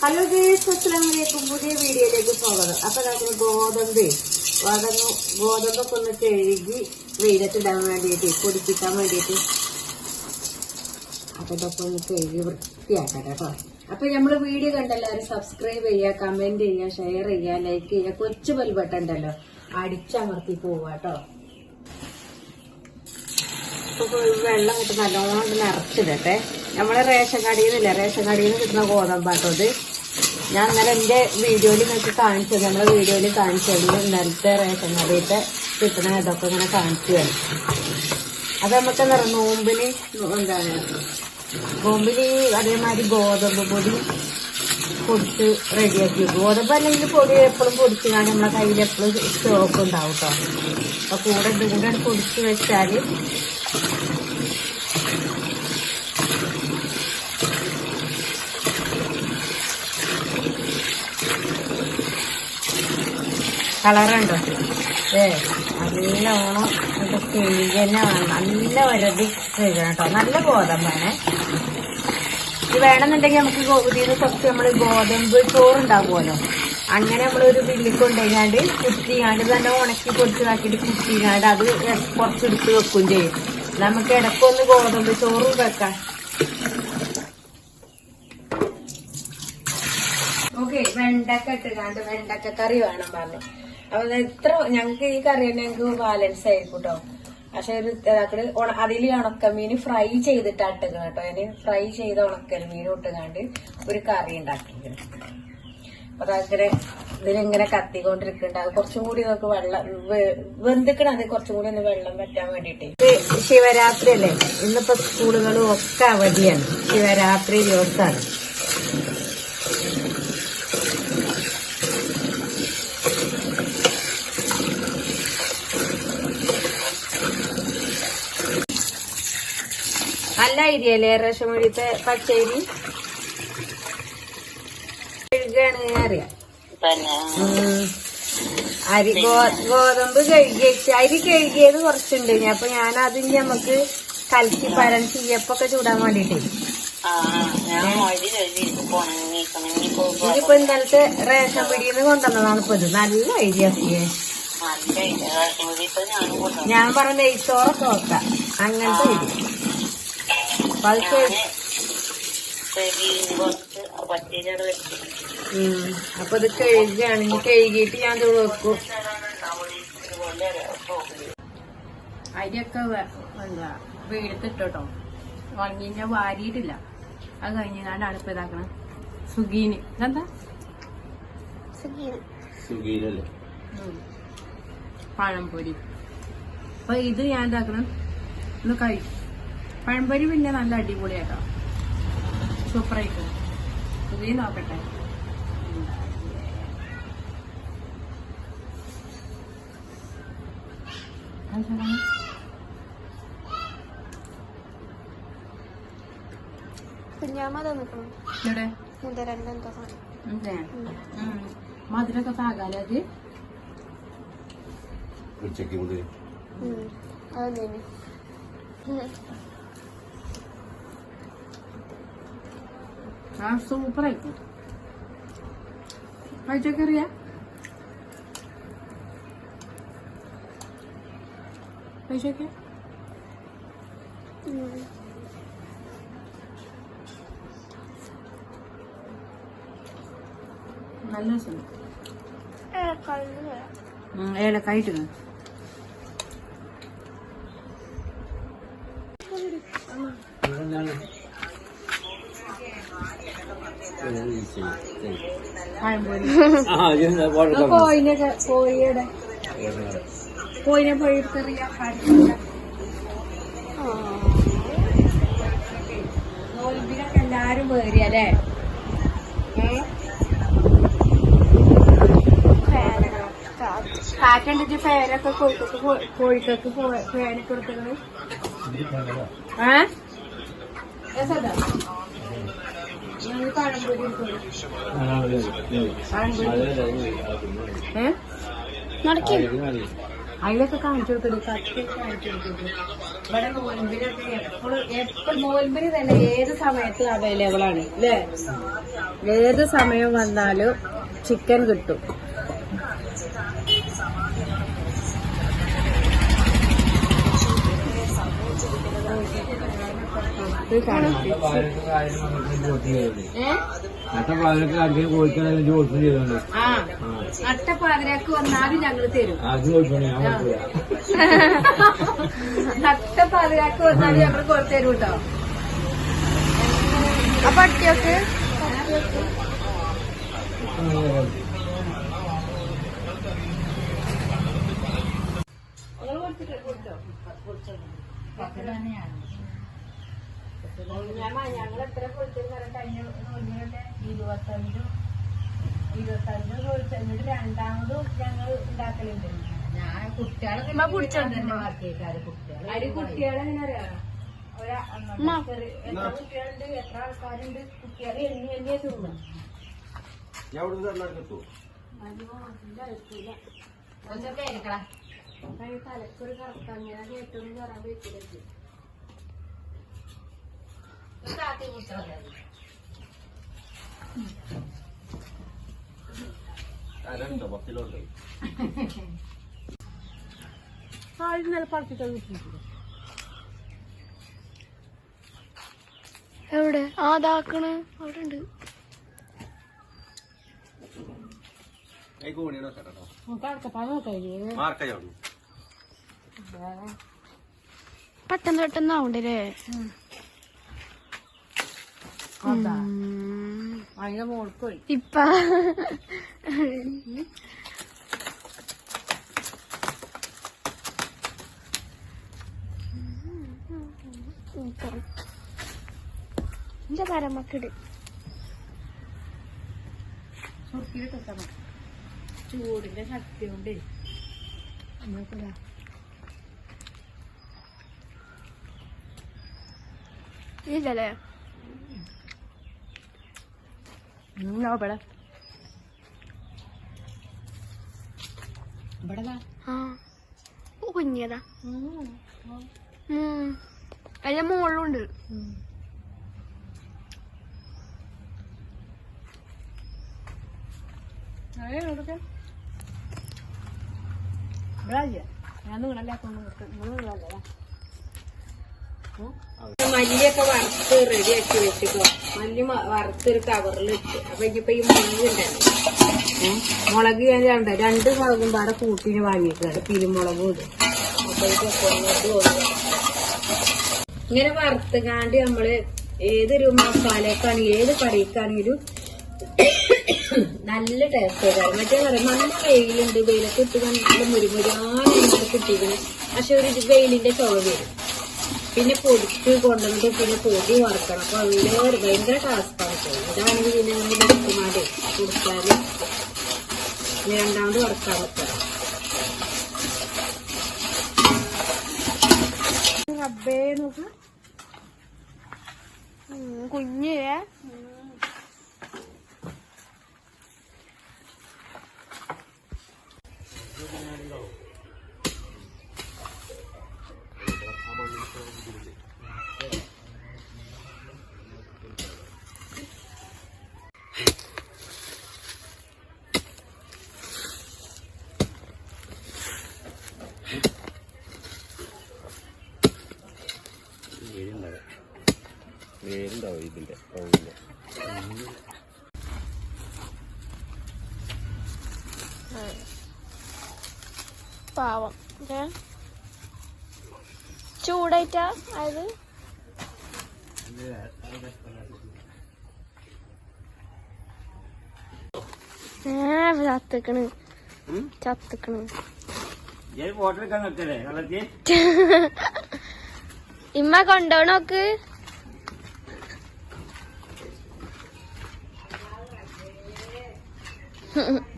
Hello guys അസ്സലാമലൈക്കും പുതിയ വീഡിയോയിലേക്ക് സ്വാഗതം. അപ്പൊ നമുക്ക് ഗോതമ്പ് ഗോതമ്പ് ഗോതമ്പൊക്കെ ഒന്ന് കഴുകി വെയിലത്തിടാൻ വേണ്ടിയിട്ട് പൊടിപ്പിക്കാൻ വേണ്ടിയിട്ട് അപ്പൊ ഇതൊക്കെ ഒന്ന് കഴുകി വൃത്തിയാക്കട്ടെ കേട്ടോ അപ്പൊ നമ്മൾ വീഡിയോ കണ്ടെല്ലാവരും സബ്സ്ക്രൈബ് ചെയ്യുക കമന്റ് ചെയ്യുക ഷെയർ ചെയ്യുക ലൈക്ക് ചെയ്യുക കൊച്ചു ബെൽബട്ടൺ ഉണ്ടല്ലോ അടിച്ചമർത്തി പോവുക കേട്ടോ വെള്ളം കിട്ടി നല്ലോണം നിറച്ചിടട്ടെ. നമ്മളെ റേഷൻ കടയിൽ നിന്നില്ല റേഷൻ കടയിൽ നിന്ന് കിട്ടുന്ന ഗോതമ്പാട്ടോ ഇത്. ഞാൻ ഇന്നലെ എന്റെ വീഡിയോയിൽ നിങ്ങൾക്ക് കാണിച്ചത്. നമ്മളെ വീഡിയോയിൽ കാണിച്ചത് ഇന്നലത്തെ റേഷൻ കടയിട്ട് കിട്ടണ ഇതൊക്കെ ഇങ്ങനെ കാണിച്ചു തരും അത് നമുക്ക് എന്താ നോമ്പിന് എന്താണ് നോമ്പിന് അതേമാതിരി ഗോതമ്പ് പൊടി പൊടിച്ച് റെഡിയാക്കി വെക്കും. ഗോതമ്പ് അല്ലെങ്കിൽ പൊടി എപ്പോഴും പൊടിച്ച് കാണാൻ നമ്മളെ കയ്യിൽ എപ്പോഴും സ്റ്റോക്ക് ഉണ്ടാവും കേട്ടോ അപ്പൊ കൂടെ ഇതും പൊടിച്ച് വെച്ചാൽ കളറുണ്ടോ? ഏ നല്ലോണം ഇത് തന്നെ വേണം. നല്ല വരതി കേട്ടോ. നല്ല ഗോതമ്പാണ് ഇത് വേണമെന്നുണ്ടെങ്കിൽ നമുക്ക് ഇതിൽ കുറച്ച് നമ്മൾ ഗോതമ്പ് ചോറുണ്ടാകുമല്ലോ അങ്ങനെ നമ്മൾ ഒരു ബില്ലിൽ കൊണ്ടുപോയാണ്ട് കുത്തിയാണ്ട് തന്നെ ഉണക്കി പൊടിച്ചതാക്കിയിട്ട് കുത്തിയാണ്ട് അത് കുറച്ചെടുത്ത് വെക്കുകയും ചെയ്യും. നമുക്ക് ഇടക്കൊന്ന് ഗോതമ്പ് ചോറും വെക്കാം. ഓക്കെ വെണ്ടക്ക ഇട്ടുകാണ്ട് വെണ്ടക്ക കറി വേണം പറഞ്ഞു. അപ്പൊ ഇത് ഇത്ര ഞങ്ങൾക്ക് ഈ കറി തന്നെ ഞങ്ങൾക്ക് ബാലൻസ് ആയിരിക്കും കേട്ടോ പക്ഷെ ഒരു ഇതാക്കട് അതിൽ ഉണക്കമീൻ ഫ്രൈ ചെയ്തിട്ടാ ഇട്ടുക കേട്ടോ. അതിന് ഫ്രൈ ചെയ്ത ഉണക്കൽ മീൻ ഇട്ടുകാണ്ട് ഒരു കറി ഉണ്ടാക്കിയിരുന്നു അപ്പൊ അതങ്ങനെ ഇതിലിങ്ങനെ കത്തിക്കൊണ്ടിരിക്കുന്നുണ്ട് അത് കുറച്ചും കൂടി നമുക്ക് വെള്ളം വെന്തിക്കണം അത് കുറച്ചും കൂടി ഒന്ന് വെള്ളം പറ്റാൻ വേണ്ടിട്ട്. ശിവരാത്രി അല്ലേ? ഇന്നിപ്പോ സ്കൂളുകളും ഒക്കെ അവധിയാണ്. ശിവരാത്രി ദിവസമാണ് നല്ല അരിയല്ലേ റേഷൻ വഴിത്തെ പച്ചരി? കഴുകാണ് അറിയാം. അരി ഗോതമ്പ് കഴുകി അരി കഴുകിയത് കുറച്ചുണ്ട്. അപ്പൊ ഞാൻ അതിന് നമുക്ക് കലക്കി പരം ചീയപ്പൊക്കെ ചൂടാൻ വേണ്ടിട്ടേ ഇതിപ്പോ ഇന്നലത്തെ റേഷൻ പിടിയിൽ കൊണ്ടുവന്നതാണ് ഇപ്പൊ ഇത്. നല്ല ഐഡിയ ഞാൻ പറഞ്ഞ നെയ്ച്ചോറൊക്കെ നോക്കാം അങ്ങനത്തെ ഐഡിയ അപ്പൊ ഇത് കഴുകുകയാണ് ഇനി കഴുകിയിട്ട് ഞാൻ ഇത് വെക്കും. അരിയൊക്കെ എന്താ വെയിലത്തിട്ടോ ഉണങ്ങി ഞാൻ വാരിയിട്ടില്ല. അത് കഴിഞ്ഞ് ഞാൻ അടുപ്പ് ഇതാക്കണം. സുഗീന് ഇതെന്താ. പഴംപൊരി. അപ്പൊ ഇത് ഞാൻ ഇതാക്കണം. ഒന്ന് കഴിക്കും പഴംപൊരി പിന്നെ നല്ല അടിപൊളിയാട്ടോ. സൂപ്പറായിട്ട് പുതിയ നോക്കട്ടെ. അതെ. മധുരൊക്കെ പാകാലേ അത്? ഉച്ചയ്ക്ക് മുതൽ അതെന്തേന് ആ സൂപ്പറായിരിക്കും കഴിച്ചൊക്കെ അറിയാ കഴിച്ചൊക്കെ നല്ല രസം. ഏലക്കായിട്ട് പഴംപൊരി കോയിനൊക്കെ കോഴിയുടെ കോയിനെ പഴുത്തറിയാ നോൽബിനൊക്കെ എല്ലാരും വേറിയല്ലേ കാറ്റുണ്ടെച്ച് ഫാനൊക്കെ കോഴിക്കൊക്കെ കോഴിക്കൊക്കെ പോ- ഫാനൊക്കെ കൊടുത്തത്. ഏ? രസമുണ്ടോ? അതിലൊക്കെ കാണിച്ചു കൊടുക്കരുത് തന്നെ ഏത് സമയത്ത് അവൈലബിൾ ആണ് അല്ലേ ഏത് സമയം വന്നാലും ചിക്കൻ കിട്ടും നട്ടപ്പാതിനൊക്കെ അധികം കോഴിക്കാണെങ്കിൽ ജോലി ചെയ്തോണ്ട് ആ. നട്ടപ്പാതിരാക്ക് വന്നാലും ഞങ്ങൾ തരും. അത് ചോദിച്ചോണ്ട് ഞാൻ കൊടുക്കില്ല നട്ടപ്പാതിരാക്ക് വന്നാലും ഞങ്ങൾ കൊടുത്തരും കേട്ടോ അപ്പൊ അട്ടിയൊക്കെ ഞങ്ങൾ എത്ര കൊടുത്തിരുന്ന കഴിഞ്ഞ നോമ്പിനൊക്കെ ഇരുപത്തഞ്ചും ഇരുപത്തഞ്ചും കൊടുത്തഞ്ചിട്ട് രണ്ടാമതും ഞങ്ങൾ ഉണ്ടാക്കലുണ്ട് ഞാൻ കുട്ടികളെ. അരി കുട്ടികളെ എങ്ങനെ അറിയാം ഒരാ എത്ര കുട്ടികളുണ്ട്? എത്ര ആൾക്കാരുണ്ട്? കുട്ടികളെ എണ്ണി എണ്ണിയേ തിന്നു. ഞാൻ ഇവിടെ നിന്ന് കിട്ടും തലക്കൊരു കറക്കാൻ ഞാൻ ഏറ്റവും കയറാൻ തരണ്ടോ പത്തിലോട്ട് ആ ഇന്നലെ പറിച്ചിട്ട് കിട്ടിയിട്ടില്ല എവിടെ? ആദാക്കണ് അവിടെ ഉണ്ട്. പെട്ടെന്ന് പെട്ടെന്ന് ആവണ്ടല്ലേ അതാ. അതിന്റെ മോൾക്ക് പോയി. ഇപ്പ. എന്റെ പരമക്കിട്. സുർക്കിലിട്ടാ ചൂടിന്റെ ശക്തി കൊണ്ട് നമുക്കിതാ ഇല്ലല്ലേ ഇവിടെ? ഇവിടെ ആ. ഓ, കുഞ്ഞതാ. ഉം അതിന്റെ മുകളിലുണ്ട് ഞാൻ നിങ്ങളല്ലേ മല്ലിയൊക്കെ വറുത്ത് റെഡി ആക്കി വെച്ചിട്ടോ. മല്ലി വറുത്തൊരു കവറിൽ ഇട്ട്. അപ്പൊ ഇപ്പൊ ഈ മുളക് ഉണ്ടല്ലോ. മുളക് ഞാൻ രണ്ട് രണ്ട് മുളകും പാടെ കൂട്ടിന് വാങ്ങിയിട്ടുണ്ട്. പിരിമുളകും ഇത്. അപ്പൊ ഇതൊക്കെ. ഇങ്ങനെ വറുത്തുകാണ്ട് നമ്മൾ ഏതൊരു മസാലക്കാണെങ്കിലും ഏത് കറിക്കാണെങ്കിലും നല്ല ടേസ്റ്റ് ആയിരുന്നു മറ്റേ പറയാം നല്ല വെയിലുണ്ട്. വെയിലൊക്കെ ഇട്ട് നല്ല മുരുമുരാണ് കിട്ടിയിരുന്നു പക്ഷെ ഒരു വെയിലിന്റെ ചുവ വരും. പിന്നെ പൊടിച്ച് കൊണ്ടുവന്നിട്ട് പിന്നെ പൊടി വറക്കണം. അപ്പൊ ഒരു ഭയങ്കര ടാസ്ക്കാണ് ഇതാണെങ്കിൽ പിന്നെ നമ്മൾ ഡോക്ടർമാരെ കൊടുത്താൽ രണ്ടാമത് വറക്കാൻ വെക്കണം റബ്ബേ നോക്ക് കുഞ്ഞേ വേരുണ്ടാവും ഇതിന്റെ കൗങ്ങിന്റെ പാവം? ചൂടായിട്ടാ അത്? ചത്തക്കണ്. ചത്തക്കണ്. ഇമ്മ കൊണ്ടോണോക്ക്? Mm-hmm.